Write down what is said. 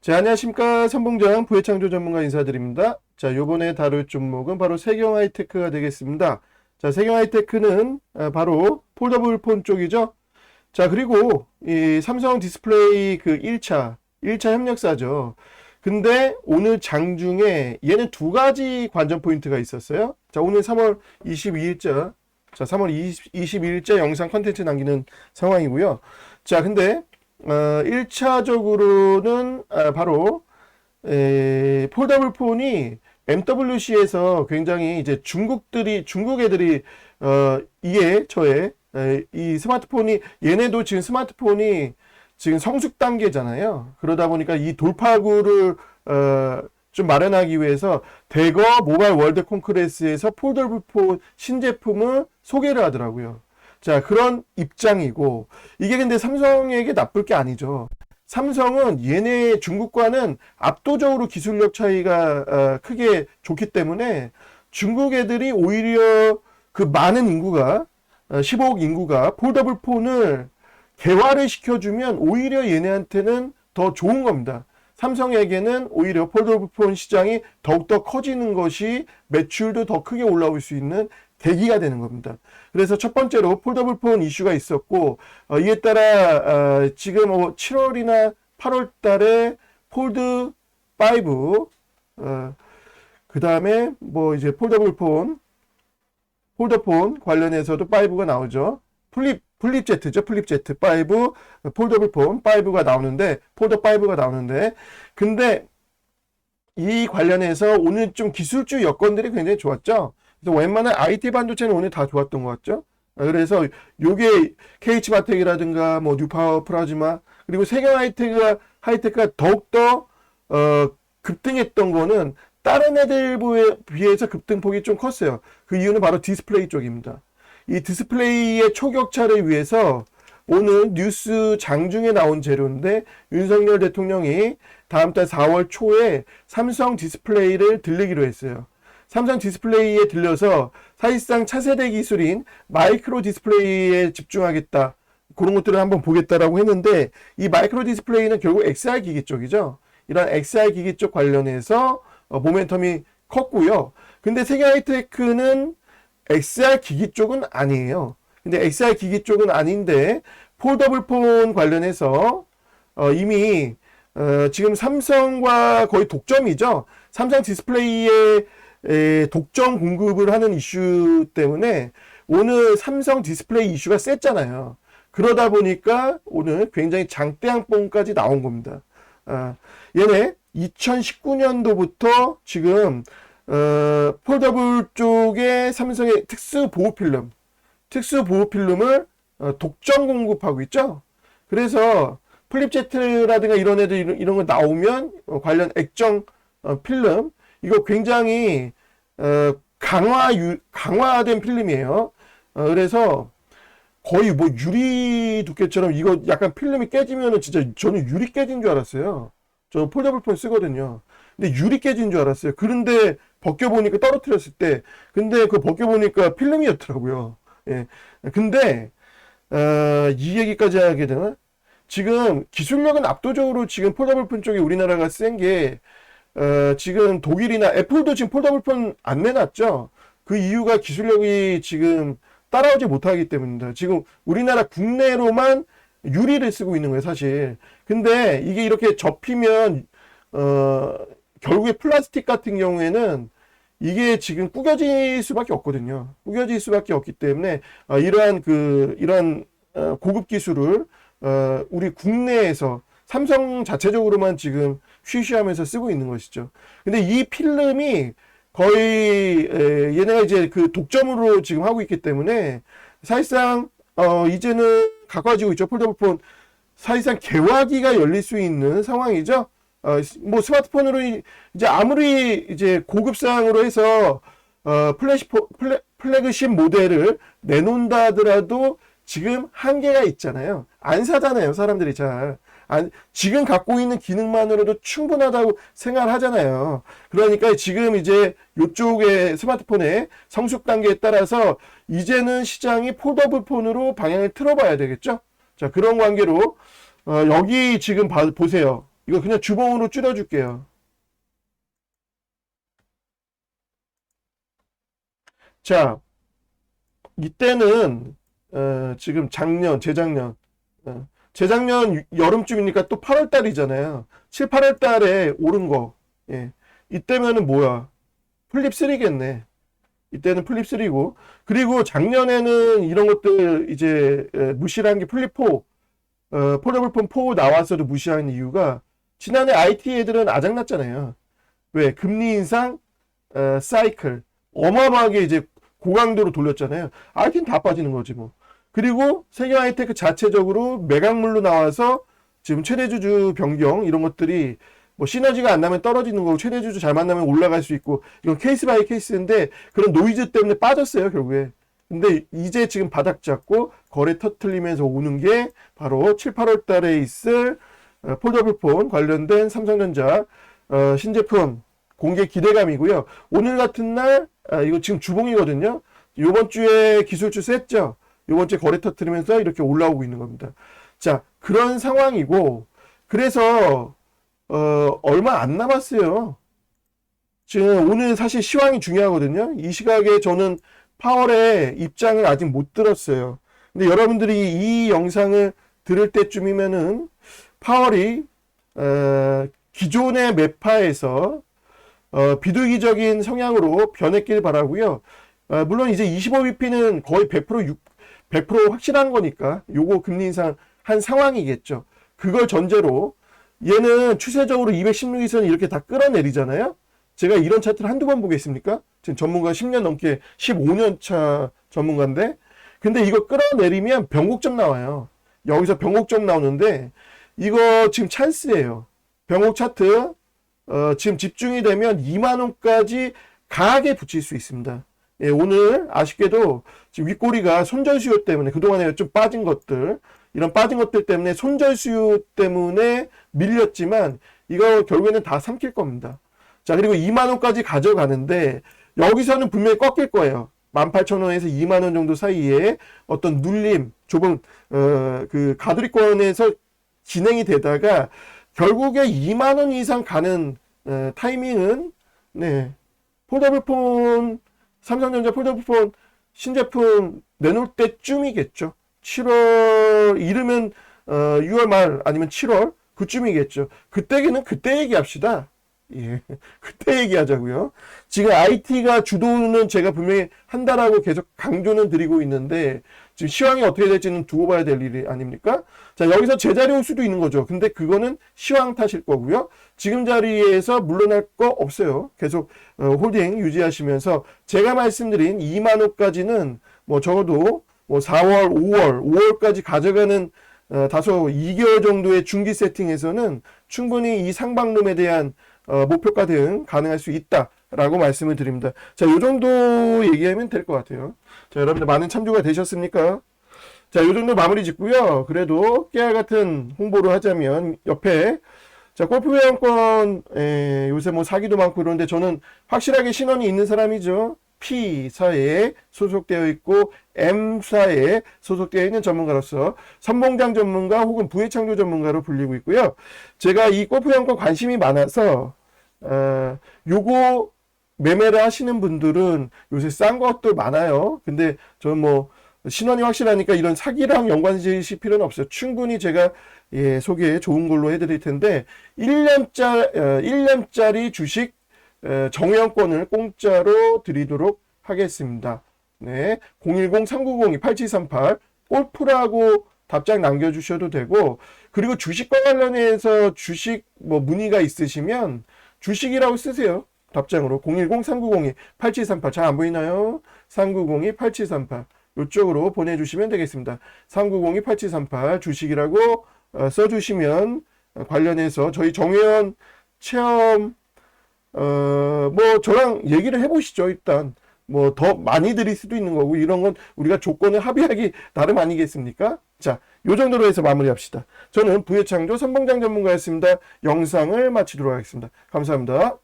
자, 안녕하십니까. 선봉장 부회창조 전문가 인사드립니다. 자, 요번에 다룰 종목은 바로 세경 하이테크가 되겠습니다. 자, 세경 하이테크는 아, 바로 폴더블 폰 쪽이죠. 자, 그리고 이 삼성 디스플레이 그 1차, 1차 협력사죠. 근데 오늘 장중에 얘는 두 가지 관전 포인트가 있었어요. 자, 오늘 3월 22일자, 자, 3월 20, 22일자 영상 컨텐츠 남기는 상황이고요. 자, 근데 어, 1차적으로는 아, 바로 에, 폴더블 폰이 MWC에서 굉장히 이제 중국들이 중국 애들이 어, 이에 저의 에, 이 스마트폰이 얘네도 지금 스마트폰이 지금 성숙 단계잖아요. 그러다 보니까 이 돌파구를 어, 좀 마련하기 위해서 대거 모바일 월드 콘크레스에서 폴더블 폰 신제품을 소개를 하더라고요. 자, 그런 입장이고, 이게 근데 삼성에게 나쁠 게 아니죠. 삼성은 얘네 중국과는 압도적으로 기술력 차이가 어, 크게 좋기 때문에 중국 애들이 오히려 그 많은 인구가, 어, 15억 인구가 폴더블 폰을 개화를 시켜주면 오히려 얘네한테는 더 좋은 겁니다. 삼성에게는 오히려 폴더블폰 시장이 더욱더 커지는 것이 매출도 더 크게 올라올 수 있는 계기가 되는 겁니다. 그래서 첫 번째로 폴더블 폰 이슈가 있었고 어, 이에 따라 어, 지금 뭐 7월이나 8월 달에 폴드 5, 어, 그 다음에 뭐 이제 폴더블 폰, 폴더폰 관련해서도 5가 나오죠. 플립 플립 제트죠. 플립 제트 5, 폴더블 폰 5가 나오는데 폴더 5가 나오는데 근데 이 관련해서 오늘 좀 기술주 여건들이 굉장히 좋았죠. 그래서 웬만한 IT 반도체는 오늘 다 좋았던 것 같죠. 아, 그래서 요게 KH 바텍이라든가 뭐 뉴파워 플라즈마 그리고 세경 하이테크가 하이테크가 더욱더 어 급등했던 거는 다른 애들 비해서 급등폭이 좀 컸어요. 그 이유는 바로 디스플레이 쪽입니다. 이 디스플레이의 초격차를 위해서 오늘 뉴스 장중에 나온 재료인데 윤석열 대통령이 다음 달 4월 초에 삼성 디스플레이를 들리기로 했어요. 삼성 디스플레이에 들려서 사실상 차세대 기술인 마이크로 디스플레이에 집중하겠다. 그런 것들을 한번 보겠다라고 했는데 이 마이크로 디스플레이는 결국 XR 기기 쪽이죠. 이런 XR 기기 쪽 관련해서 어, 모멘텀이 컸고요. 근데 세계 하이테크는 XR 기기 쪽은 아니에요. 근데 XR 기기 쪽은 아닌데 폴더블 폰 관련해서 어, 이미 어, 지금 삼성과 거의 독점이죠. 삼성 디스플레이에 에, 독점 공급을 하는 이슈 때문에 오늘 삼성 디스플레이 이슈가 셌잖아요. 그러다 보니까 오늘 굉장히 장대양봉까지 나온 겁니다. 아, 얘네 2019년도부터 지금 어, 폴더블 쪽에 삼성의 특수 보호 필름, 특수 보호 필름을 어, 독점 공급하고 있죠. 그래서 플립제트라든가 이런 애들 이런, 이런 거 나오면 어, 관련 액정 어, 필름 이거 굉장히 어, 강화 유, 강화된 필름이에요. 어, 그래서 거의 뭐 유리 두께처럼 이거 약간 필름이 깨지면은 진짜 저는 유리 깨진 줄 알았어요. 저 폴더블 폰 쓰거든요. 근데 유리 깨진 줄 알았어요. 그런데 벗겨보니까 떨어뜨렸을 때, 근데 그 벗겨보니까 필름이었더라고요. 예. 근데, 어, 이 얘기까지 하게 되나? 지금 기술력은 압도적으로 지금 폴더블폰 쪽에 우리나라가 센 게, 어, 지금 독일이나 애플도 지금 폴더블폰 안 내놨죠? 그 이유가 기술력이 지금 따라오지 못하기 때문입니다. 지금 우리나라 국내로만 유리를 쓰고 있는 거예요, 사실. 근데 이게 이렇게 접히면, 어, 결국에 플라스틱 같은 경우에는 이게 지금 구겨질 수밖에 없거든요. 구겨질 수밖에 없기 때문에 어, 이러한 그 이러한 어, 고급 기술을 어, 우리 국내에서 삼성 자체적으로만 지금 쉬쉬하면서 쓰고 있는 것이죠. 근데 이 필름이 거의 에, 얘네가 이제 그 독점으로 지금 하고 있기 때문에 사실상 어, 이제는 가까워지고 있죠. 폴더블폰 사실상 개화기가 열릴 수 있는 상황이죠. 어, 뭐 스마트폰으로 이제 아무리 이제 고급상으로 해서 어, 플래시 플래, 플래그십 모델을 내놓는다 하더라도 지금 한계가 있잖아요. 안 사잖아요, 사람들이 잘. 안, 지금 갖고 있는 기능만으로도 충분하다고 생각을 하잖아요. 그러니까 지금 이제 이쪽의 스마트폰의 성숙 단계에 따라서 이제는 시장이 폴더블 폰으로 방향을 틀어봐야 되겠죠. 자, 그런 관계로, 어, 여기 지금 봐, 보세요. 이거 그냥 주봉으로 줄여줄게요. 자, 이때는 어, 지금 작년, 재작년, 어, 재작년 유- 여름쯤이니까 또 8월 달이잖아요. 7, 8월 달에 오른 거. 예. 이때면은 뭐야? 플립 3겠네. 이때는 플립 3고. 그리고 작년에는 이런 것들 이제 에, 무시한 게 플립 4, 어, 폴더블 폰 4 나왔어도 무시한 이유가 지난해 IT 애들은 아작났잖아요. 왜? 금리 인상, 어, 사이클. 어마어마하게 이제 고강도로 돌렸잖아요. IT는 다 빠지는 거지 뭐. 그리고 세계 하이테크 자체적으로 매각물로 나와서 지금 최대주주 변경 이런 것들이 뭐 시너지가 안 나면 떨어지는 거고 최대주주 잘 만나면 올라갈 수 있고 이건 케이스 바이 케이스인데 그런 노이즈 때문에 빠졌어요 결국에. 근데 이제 지금 바닥 잡고 거래 터틀리면서 오는 게 바로 7, 8월 달에 있을 어, 폴더블 폰 관련된 삼성전자 어, 신제품 공개 기대감이고요. 오늘 같은 날 아, 이거 지금 주봉이거든요. 이번 주에 기술주 셌죠. 이번 주에 거래 터트리면서 이렇게 올라오고 있는 겁니다. 자, 그런 상황이고 그래서 어, 얼마 안 남았어요. 지금 오늘 사실 시황이 중요하거든요. 이 시각에 저는 파월의 입장을 아직 못 들었어요. 근데 여러분들이 이 영상을 들을 때쯤이면은 파월이 어, 기존의 매파에서 어, 비둘기적인 성향으로 변했길 바라고요. 어, 물론 이제 25bp는 거의 100% 6, 100% 확실한 거니까 요거 금리 인상 한 상황이겠죠. 그걸 전제로 얘는 추세적으로 216이선 이렇게 다 끌어내리잖아요. 제가 이런 차트를 한두 번 보겠습니까? 지금 전문가 10년 넘게 15년 차 전문가인데 근데 이거 끌어내리면 변곡점 나와요. 여기서 변곡점 나오는데 이거 지금 찬스예요. 변곡 차트 어, 지금 집중이 되면 2만 원까지 강하게 붙일 수 있습니다. 예, 오늘 아쉽게도 지금 윗꼬리가 손절 수요 때문에 그동안에 좀 빠진 것들 이런 빠진 것들 때문에 손절 수요 때문에 밀렸지만 이거 결국에는 다 삼킬 겁니다. 자 그리고 2만 원까지 가져가는데 여기서는 분명히 꺾일 거예요. 18,000원에서 2만 원 정도 사이에 어떤 눌림 좁은 어, 그 가두리권에서 진행이 되다가 결국에 2만 원 이상 가는 어, 타이밍은 네 폴더블폰 삼성전자 폴더블폰 신제품 내놓을 때쯤이겠죠. 7월 이르면 어, 6월 말 아니면 7월 그쯤이겠죠. 그때기는 그때 얘기합시다. 예, 그때 얘기하자고요. 지금 IT가 주도는 제가 분명히 한다라고 계속 강조는 드리고 있는데 지금 시황이 어떻게 될지는 두고 봐야 될 일이 아닙니까? 자, 여기서 제자리 올 수도 있는 거죠. 근데 그거는 시황 탓일 거고요. 지금 자리에서 물러날 거 없어요. 계속 어, 홀딩 유지하시면서 제가 말씀드린 2만 호까지는 뭐 적어도 뭐 4월, 5월, 5월까지 가져가는 어, 다소 2개월 정도의 중기 세팅에서는 충분히 이 상방룸에 대한 어, 목표가 대응 가능할 수 있다 라고 말씀을 드립니다. 자, 요 정도 얘기하면 될 것 같아요. 자, 여러분들 많은 참조가 되셨습니까? 자, 요 정도 마무리 짓고요. 그래도 깨알 같은 홍보를 하자면 옆에 자, 골프 회원권 에, 요새 뭐 사기도 많고 그런데 저는 확실하게 신원이 있는 사람이죠. P사에 소속되어 있고 M사에 소속되어 있는 전문가로서 선봉장 전문가 혹은 부회창조 전문가로 불리고 있고요. 제가 이 골프 회원권 관심이 많아서 어, 요거 매매를 하시는 분들은 요새 싼 것도 많아요. 근데 저는 뭐 신원이 확실하니까 이런 사기랑 연관지실 필요는 없어요. 충분히 제가 예, 소개 좋은 걸로 해드릴 텐데 1년짜, 어, 1년짜리 주식 에, 정회원권을 공짜로 드리도록 하겠습니다. 네, 010-390-8738 골프라고 답장 남겨주셔도 되고 그리고 주식과 관련해서 주식 뭐 문의가 있으시면 주식이라고 쓰세요. 답장으로 010-390-8738 잘 안 보이나요? 390-8738 이쪽으로 보내주시면 되겠습니다. 390-8738 주식이라고 어, 써주시면 어, 관련해서 저희 정회원 체험 어, 뭐 저랑 얘기를 해보시죠 일단 뭐 더 많이 드릴 수도 있는 거고 이런 건 우리가 조건을 합의하기 나름 아니겠습니까? 자, 요 정도로 해서 마무리합시다. 저는 부여창조 선봉장 전문가였습니다. 영상을 마치도록 하겠습니다. 감사합니다.